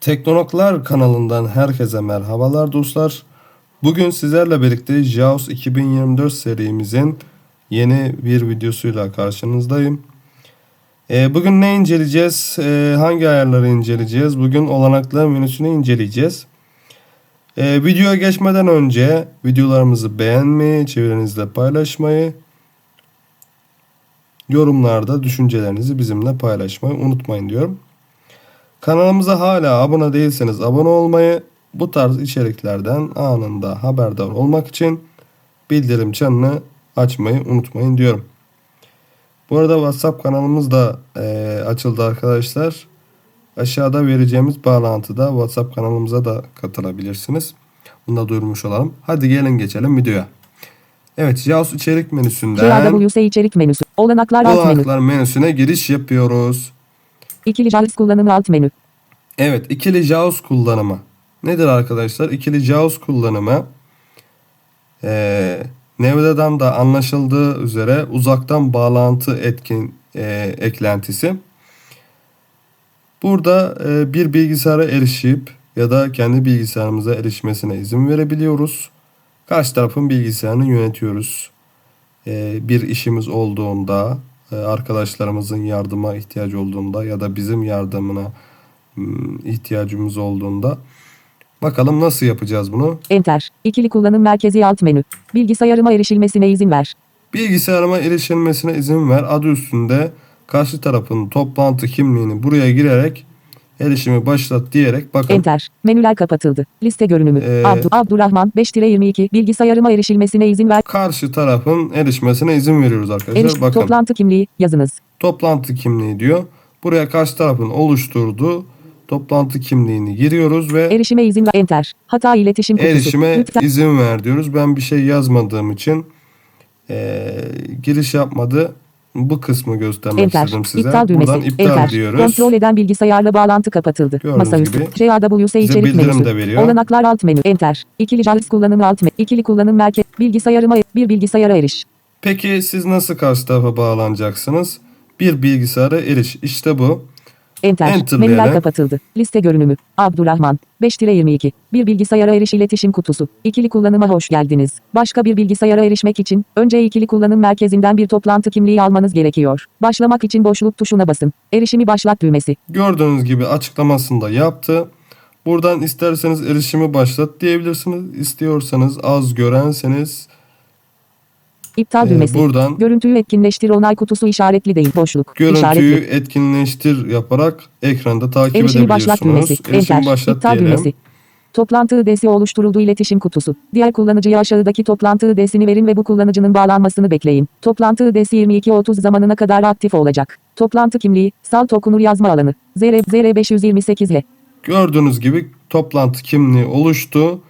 Teknologlar kanalından herkese merhabalar dostlar. Bugün sizlerle birlikte JAWS 2024 serimizin yeni bir videosuyla karşınızdayım. Ee, bugün ne inceleyeceğiz? Ee, hangi ayarları inceleyeceğiz? Bugün olanaklar menüsünü inceleyeceğiz. Ee, videoya geçmeden önce videolarımızı beğenmeyi, çevrenizde paylaşmayı, yorumlarda düşüncelerinizi bizimle paylaşmayı unutmayın diyorum. Kanalımıza hala abone değilseniz abone olmayı, bu tarz içeriklerden anında haberdar olmak için bildirim çanını açmayı unutmayın diyorum. Bu arada WhatsApp kanalımız da eee, açıldı arkadaşlar. Aşağıda vereceğimiz bağlantıda WhatsApp kanalımıza da katılabilirsiniz. Bunu da duyurmuş olalım. Hadi gelin geçelim videoya. Evet, JAWS içerik menüsünden JAWS içerik menüsü. Olanaklar alt menü. olanaklar menüsüne giriş yapıyoruz. İkili JAWS kullanımı alt menü. Evet, ikili JAWS kullanımı. Nedir arkadaşlar? İkili JAWS kullanımı eee Nevda'dan da anlaşıldığı üzere uzaktan bağlantı etkin eee, eklentisi. Burada eee, bir bilgisayara erişip ya da kendi bilgisayarımıza erişmesine izin verebiliyoruz. Karşı tarafın bilgisayarını yönetiyoruz. Eee, bir işimiz olduğunda, arkadaşlarımızın yardıma ihtiyacı olduğunda ya da bizim yardımına hmm, ihtiyacımız olduğunda bakalım nasıl yapacağız bunu? Enter. İkili kullanım merkezi alt menü. Bilgisayarıma erişilmesine izin ver. Bilgisayarıma erişilmesine izin ver. Adı üstünde karşı tarafın toplantı kimliğini buraya girerek erişimi başlat diyerek bakın Enter. Menüler kapatıldı. Liste görünümü. Ee, Abdu, Abdurrahman 5-22 bilgisayarıma erişilmesine izin ver. karşı tarafın erişmesine izin veriyoruz arkadaşlar. Eriş bakın toplantı kimliği yazınız. toplantı kimliği diyor. Buraya karşı tarafın oluşturduğu toplantı kimliğini giriyoruz ve Erişime izin ver. Enter. Hata iletişim kutusu. erişime Lütfen izin ver diyoruz. Ben bir şey yazmadığım için eee, giriş yapmadı. Bu kısmı göstermek Enter. istedim size. İptal düğmesi. Buradan iptal Enter. diyoruz. Kontrol eden bilgisayarla bağlantı kapatıldı. Gördüğünüz Masaüstü. gibi JAWS bize içerik bildirim menüsü. veriyor. Olanaklar alt menü. Enter. İkili JAWS kullanımı alt menü. İkili kullanım merkez. Bilgisayarıma bir bilgisayara eriş. Peki siz nasıl karşı tarafa bağlanacaksınız? Bir bilgisayara eriş. İşte bu. Enter. Enter'layalım. Menüler kapatıldı. Liste görünümü. Abdurrahman. 5-22. Bir bilgisayara eriş iletişim kutusu. İkili kullanıma hoş geldiniz. Başka bir bilgisayara erişmek için önce ikili kullanım merkezinden bir toplantı kimliği almanız gerekiyor. Başlamak için boşluk tuşuna basın. Erişimi başlat düğmesi. Gördüğünüz gibi açıklamasını da yaptı. Buradan isterseniz erişimi başlat diyebilirsiniz. İstiyorsanız az görenseniz İptal Ee, düğmesi. buradan- Görüntüyü etkinleştir onay kutusu işaretli değil. Boşluk. görüntüyü İşaretli. etkinleştir yaparak ekranda takip Erişimi başlat edebiliyorsunuz. düğmesi. Erişimi başlat İptal diyelim. düğmesi. Toplantı ID'si oluşturuldu iletişim kutusu. Diğer kullanıcıya aşağıdaki toplantı ID'sini verin ve bu kullanıcının bağlanmasını bekleyin. Toplantı ID'si 22.30 zamanına kadar aktif olacak. Toplantı kimliği, salt okunur yazma alanı. ZR, ZR528H. Gördüğünüz gibi toplantı kimliği oluştu.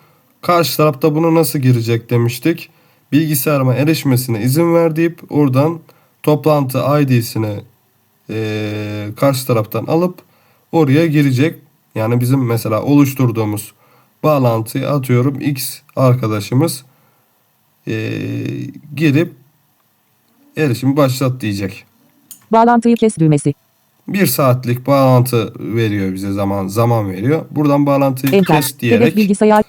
Karşı tarafta bunu nasıl girecek demiştik. Bilgisayarıma erişmesine izin ver deyip oradan toplantı ID'sini eee, karşı taraftan alıp oraya girecek. Yani bizim mesela oluşturduğumuz bağlantıyı atıyorum X arkadaşımız eee, girip erişimi başlat diyecek. Bağlantıyı kes düğmesi. Bir saatlik bağlantı veriyor bize zaman zaman veriyor. Buradan bağlantıyı Enter. kes Hedef diyerek bilgisayar.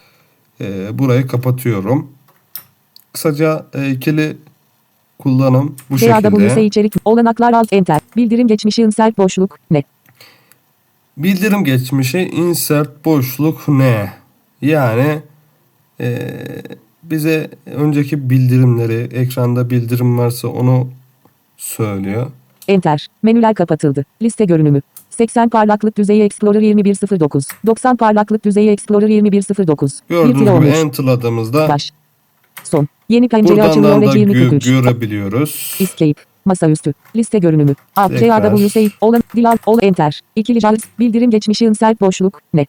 e, burayı kapatıyorum. Kısaca ikili kullanım bu şekilde. içerik. Olanaklar alt enter. Bildirim geçmişi insert boşluk. Ne? Bildirim geçmişi insert boşluk ne? Yani e, bize önceki bildirimleri ekranda bildirim varsa onu söylüyor. Enter. Menüler kapatıldı. Liste görünümü. 80 parlaklık düzeyi Explorer 2109. 90 parlaklık düzeyi Explorer 2109. 1 Gördüğünüz gibi 13. enterladığımızda Baş. Son. Yeni pencere açılıyor buradan da ve 20 gö- 43. görebiliyoruz. Escape. Masaüstü. Liste görünümü. Alt Tekrar. JAWS olan dil al ol enter. İkili JAWS bildirim geçmişi insert boşluk ne?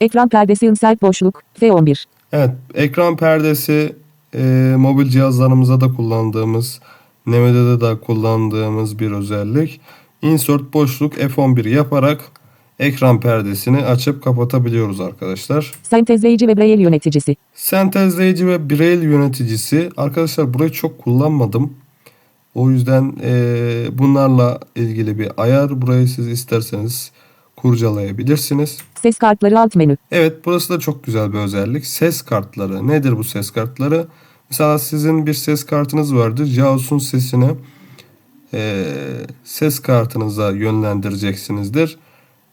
Ekran perdesi insert boşluk F11. Evet, ekran perdesi e, mobil cihazlarımızda da kullandığımız, Nemede'de de kullandığımız bir özellik. Insert boşluk F11 yaparak ekran perdesini açıp kapatabiliyoruz arkadaşlar. Sentezleyici ve Braille yöneticisi. Sentezleyici ve Braille yöneticisi. Arkadaşlar burayı çok kullanmadım. O yüzden e, bunlarla ilgili bir ayar. Burayı siz isterseniz kurcalayabilirsiniz. Ses kartları alt menü. Evet burası da çok güzel bir özellik. Ses kartları. Nedir bu ses kartları? Mesela sizin bir ses kartınız vardır. Jaws'un sesini eee, ses kartınıza yönlendireceksinizdir.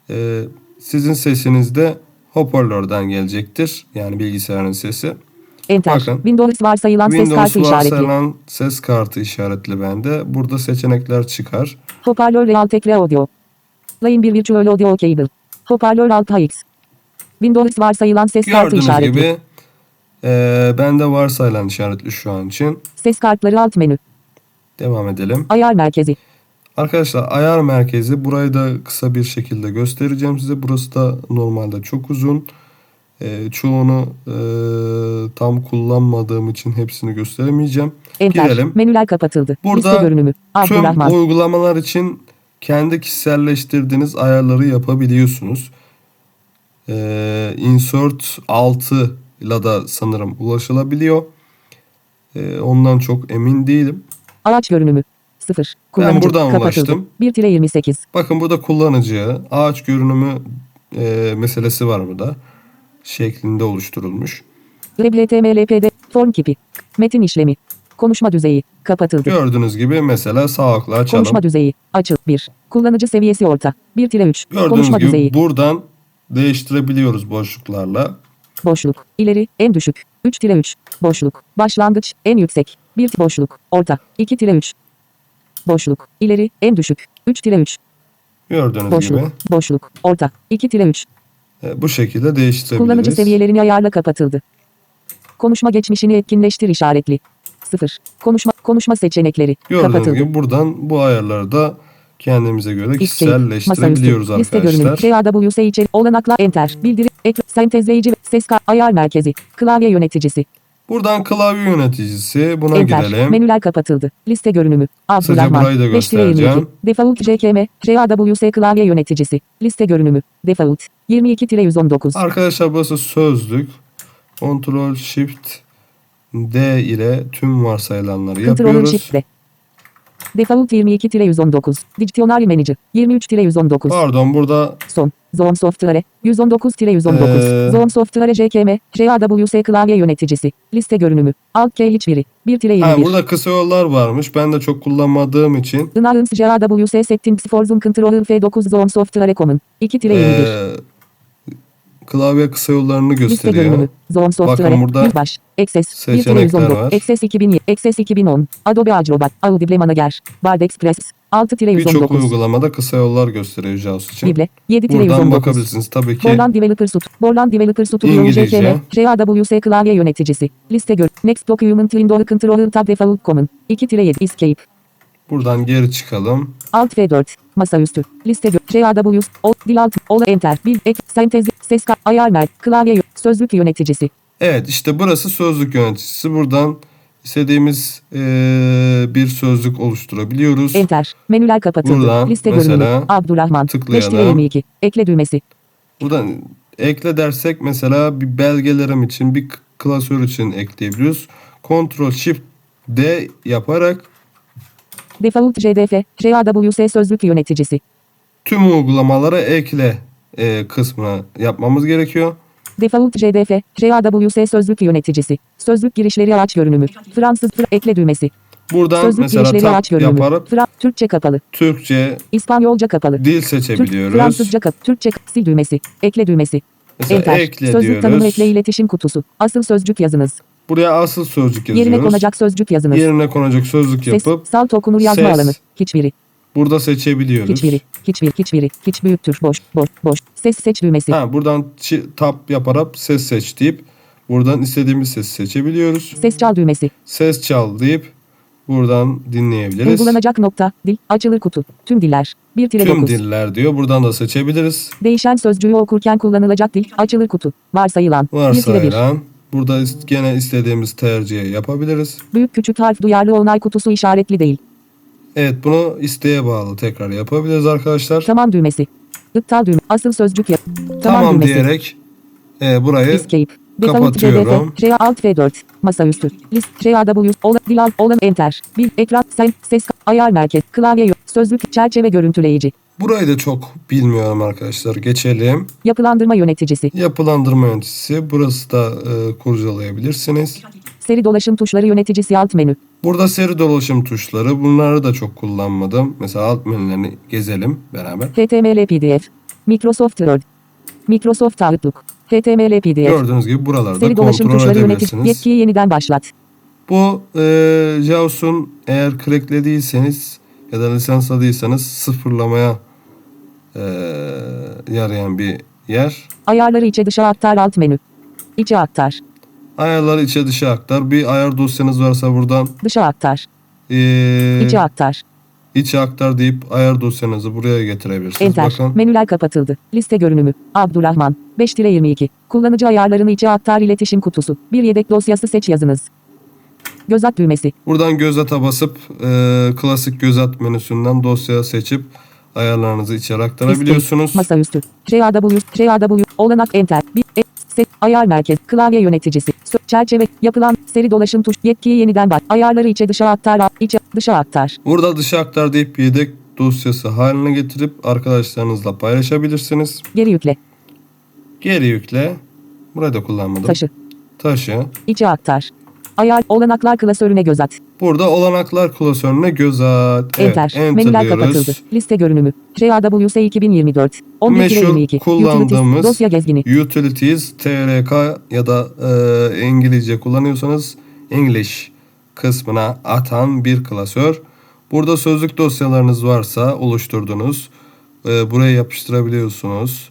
Eee, sizin sesiniz de hoparlörden gelecektir. Yani bilgisayarın sesi. Enter. Bakın. Windows varsayılan ses Windows kartı işaretli. varsayılan ses kartı işaretli bende. Burada seçenekler çıkar. Hoparlör Realtek Audio. Line 1 Virtual Audio Cable. Hoparlör alt HX. Windows varsayılan ses kartı Gördüğünüz işaretli. gibi eee bende varsayılan işaretli şu an için. Ses kartları alt menü. Devam edelim. Ayar merkezi. Arkadaşlar ayar merkezi burayı da kısa bir şekilde göstereceğim size. Burası da normalde çok uzun. Ee, çoğunu e, tam kullanmadığım için hepsini gösteremeyeceğim. Enter. Girelim. Menüler kapatıldı. Burada Liste görünümü. Tüm uygulamalar için kendi kişiselleştirdiğiniz ayarları yapabiliyorsunuz. Ee, insert 6 ile da sanırım ulaşılabiliyor. Ee, ondan çok emin değilim. Araç görünümü. 0. Kullanıcı. buradan kapatıldı. ulaştım. 1-28. Bakın burada kullanıcı ağaç görünümü e, meselesi var burada. Şeklinde oluşturulmuş. RBTMLPD. Form kipi. Metin işlemi. Konuşma düzeyi. Kapatıldı. Gördüğünüz gibi mesela sağ tıkla açalım. Konuşma düzeyi. Açıl. 1. Kullanıcı seviyesi orta. 1-3. Gördüğünüz Konuşma gibi düzeyi. buradan değiştirebiliyoruz boşluklarla. Boşluk. İleri. En düşük. 3-3. Boşluk. Başlangıç. En yüksek. 1 boşluk. Orta. 2-3. Boşluk. İleri. En düşük. 3-3. Gördüğünüz Boşluk. gibi Boşluk. Orta. 2-3. e, bu şekilde değiştirebiliriz. Kullanıcı seviyelerini ayarla kapatıldı. Konuşma geçmişini etkinleştir işaretli. 0. Konuşma konuşma seçenekleri Gördüğünüz kapatıldı. gibi buradan bu ayarları da kendimize göre kişiselleştirebiliyoruz masaüstü, liste görünümü, arkadaşlar. RAWS içeri, olanakla enter, bildiri, ekran, sentezleyici, ses ayar merkezi, klavye yöneticisi, Buradan klavye yöneticisi buna enter, girelim. menüler kapatıldı, liste görünümü, Abdurrahman, burayı da 5-22, göstereceğim. default JKM, RAWS klavye yöneticisi, liste görünümü, default, 22-119, Arkadaşlar burası sözlük. Ctrl Shift D ile tüm varsayılanları Control yapıyoruz. Shift'le. Default 22-119, Dictionary Manager, 23-119, Pardon burada Son. Zone Software. 119-119. Ee, Zone Software JKM. RAWS klavye yöneticisi. Liste görünümü. Alt K hiçbiri. 1-21. ha, burada kısa yollar varmış. Ben de çok kullanmadığım için Inarns RAWS Settings for Zoom Controller F9 Zone Software Common. 2-21. ee, klavye kısa yollarını Liste gösteriyor. görünümü. Zone Software. Bakın burada Baş. Access. seçenekler 1-119. var. Access 2000. Access 2010. Adobe Acrobat. Audible Manager. Bard Express. Birçok 6-119. uygulamada kısa yollar gösteriyor JAWS için. Bible. Buradan 7-119. bakabilirsiniz. Tabii ki Borland Developer Suite. Borland Developer Suite İngilizce. JKM. RAWS klavye yöneticisi. Liste gör. Next Document Window Controller Tab Default Common. 2-7 Escape. buradan geri çıkalım. Alt F4. Masaüstü. Liste gör. RAWS. O. Dil alt. Ola Enter. Bil. Ek. Sentez. Ses. Ayar mer. Klavye. Sözlük yöneticisi. Evet işte burası sözlük yöneticisi. Buradan istediğimiz ee, bir sözlük oluşturabiliyoruz. Enter. Menüler kapatıldı. Buradan Liste mesela görünümü. Abdurrahman. tıklayalım. 5-22. Ekle düğmesi. Buradan ekle dersek mesela bir belgelerim için bir klasör için ekleyebiliyoruz. Ctrl Shift D yaparak Default JDF. RAWS sözlük yöneticisi. tüm uygulamalara ekle e, kısmına yapmamız gerekiyor. Default JDF. RAWS sözlük yöneticisi. Sözlük girişleri araç görünümü. Fransız Fra- ekle düğmesi. Buradan Sözlük mesela girişleri araç görünümü. yaparak Fra- Türkçe kapalı. Türkçe İspanyolca kapalı. dil Türk, seçebiliyoruz. Fransızca kap, Türkçe sil düğmesi, ekle düğmesi, Mesela enter, ekle sözlük tanımı diyoruz. ekle iletişim kutusu, asıl sözcük yazınız, Buraya asıl sözcük yazıyoruz. yerine konacak sözcük yazınız, Yerine konacak sözlük ses, yapıp salt okunur yazma ses, alanı, hiçbiri, burada seçebiliyoruz. hiçbiri, hiçbir, hiçbiri, hiç büyüktür, boş, boş, boş, ses seç düğmesi, Ha, buradan tab yaparak ses seç deyip buradan istediğimiz sesi seçebiliyoruz. ses çal düğmesi, Ses çal deyip buradan dinleyebiliriz. uygulanacak nokta, dil, açılır kutu, tüm diller, 1 Tüm 9 diller diyor. Buradan da seçebiliriz. değişen sözcüğü okurken kullanılacak dil, açılır kutu, varsayılan, 1 1 Varsayılan. Burada gene istediğimiz tercihi yapabiliriz. büyük küçük harf duyarlı onay kutusu işaretli değil, Evet bunu isteğe bağlı tekrar yapabiliriz arkadaşlar. tamam düğmesi, iptal düğme, asıl sözcük yap, tamam, Tamam, düğmesi, diyerek e, burayı escape, Kapatıyorum. R Alt F4, masaüstü, list, RAW, olan, dil alt, olan enter, bir, ekran, sen, ses, ayar merkez, klavye, yok, sözlük, çerçeve görüntüleyici, Burayı da çok bilmiyorum arkadaşlar. Geçelim. yapılandırma yöneticisi, Yapılandırma yöneticisi. Burası da e, kurcalayabilirsiniz. Seri dolaşım tuşları yöneticisi alt menü, Burada seri dolaşım tuşları. Bunları da çok kullanmadım. Mesela alt menülerini gezelim beraber. HTML PDF, Microsoft Word, Microsoft Outlook, HTML PDF, Gördüğünüz gibi buralarda seri dolaşım tuşları yönetici, yetkiyi yeniden başlat, Bu e, JAWS'un eğer cracklediyseniz ya da lisansladıysanız sıfırlamaya e, yarayan bir yer. ayarları içe dışa aktar alt menü, içe aktar, Ayarları içe dışa aktar. Bir ayar dosyanız varsa buradan dışa aktar, e, içe aktar, içe aktar deyip ayar dosyanızı buraya getirebilirsiniz. Enter. Bakın Menüler kapatıldı. Liste görünümü. Abdurrahman. 5-22. Kullanıcı ayarlarını içe aktar iletişim kutusu. Bir yedek dosyası seç yazınız. Göz at düğmesi. buradan göz ata basıp e, klasik göz at menüsünden dosya seçip ayarlarınızı içeri aktarabiliyorsunuz. Masaüstü. RAW. RAW. Olanak enter. Bir. E, set. Ayar merkez. Klavye yöneticisi. Çerçeve. Yapılan. Seri dolaşım tuş. Yetkiyi yeniden bak. Ayarları içe dışa aktar. içe dışa aktar. Burada dışa aktar deyip yedek dosyası haline getirip arkadaşlarınızla paylaşabilirsiniz. Geri yükle. Geri yükle. Burayı da kullanmadım. Taşı. Taşı. İçe aktar. Ayar. Olanaklar klasörüne göz at. Burada olanaklar klasörüne göz at. Evet, Enter. enter Menüler diyoruz. kapatıldı. Liste görünümü. RAWS 2024. 11 Meşhur 22. kullandığımız Dosya gezgini. Utilities, TRK ya da e, İngilizce kullanıyorsanız English kısmına atan bir klasör. Burada sözlük dosyalarınız varsa oluşturdunuz. E, buraya yapıştırabiliyorsunuz.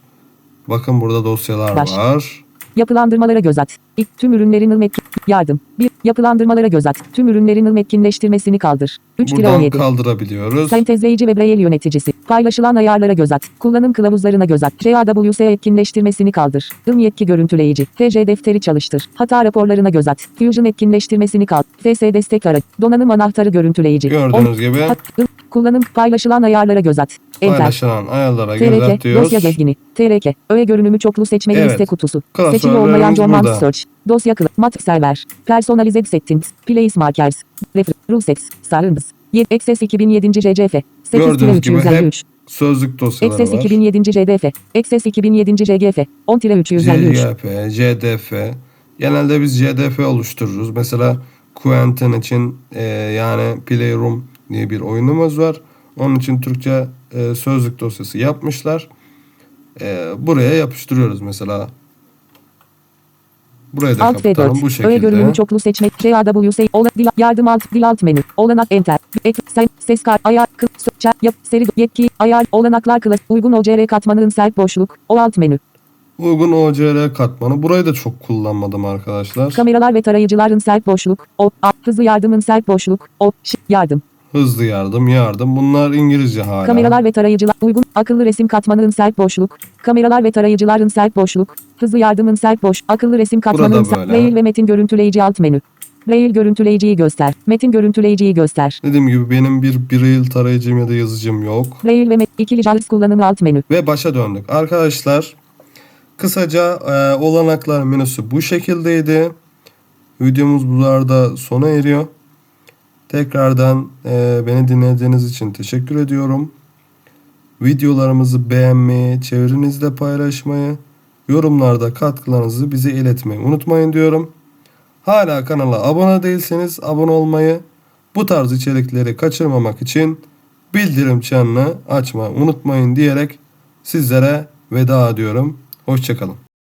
Bakın burada dosyalar Baş. var. Yapılandırmalara göz at. İlk tüm ürünlerin ilmetkin. Yardım. 1. Yapılandırmalara göz at. Tüm ürünlerin ilmetkinleştirmesini kaldır. 3 Buradan 17. kaldırabiliyoruz. Sentezleyici ve Braille yöneticisi. Paylaşılan ayarlara göz at. Kullanım kılavuzlarına göz at. RAWS etkinleştirmesini kaldır. IM yetki görüntüleyici. TC defteri çalıştır. Hata raporlarına göz at. Fusion etkinleştirmesini kaldır. FS destek aracı. Donanım anahtarı görüntüleyici. Gördüğünüz gibi Hat, ım, kullanım paylaşılan ayarlara göz at. Enter. paylaşılan ayarlara göz TRK, atıyoruz. dosya gezgini, TRK, öğe görünümü çoklu seçmeli Evet. liste kutusu, Klasörlerimiz seçili olmayan command search, dosya kılı, mat server, personalized settings, place markers, refer, sounds, 7, access 2007 RCF, 8 Gördüğünüz gibi hep 353, sözlük dosyaları access var. 2007 RDF, access 2007 RGF, 10 353, CGP, CDF. Genelde biz CDF oluştururuz. Mesela Quentin için e, yani Playroom diye bir oyunumuz var. Onun için Türkçe e, sözlük dosyası yapmışlar. E, buraya yapıştırıyoruz mesela. Burayı da Alt kapatalım bu F4, öğe görünümü şekilde. çoklu seçmek, RAWS, ola, dil, yardım alt, dil alt menü, olanak enter, ek, sen, ses kar, ayar, kı, sö, çer, yap, seri, yetki, ayar, olanaklar klas, uygun OCR katmanının sert boşluk, o alt menü. Uygun OCR katmanı. Burayı da çok kullanmadım arkadaşlar. Kameralar ve tarayıcıların sert boşluk, o, a, hızlı yardımın sert boşluk, o, ş, yardım. Hızlı yardım, yardım. Bunlar İngilizce hala. Kameralar ve tarayıcılar, uygun, akıllı resim katmanının sert boşluk, kameralar ve tarayıcıların sert boşluk, hızlı yardımın sert boş, akıllı resim katmanının sert. Braille ve metin görüntüleyici alt menü. Braille görüntüleyiciyi göster, metin görüntüleyiciyi göster. Dediğim gibi benim bir Braille tarayıcım ya da yazıcım yok. Braille ve met, ikili JAWS kullanımı alt menü. Ve başa döndük. Arkadaşlar kısaca e, olanaklar menüsü bu şekildeydi. Videomuz burada sona eriyor. Tekrardan e, beni dinlediğiniz için teşekkür ediyorum. Videolarımızı beğenmeyi, çevrenizde paylaşmayı, yorumlarda katkılarınızı bize iletmeyi unutmayın diyorum. Hala kanala abone değilseniz abone olmayı, bu tarz içerikleri kaçırmamak için bildirim çanını açmayı unutmayın diyerek sizlere veda ediyorum. Hoşçakalın.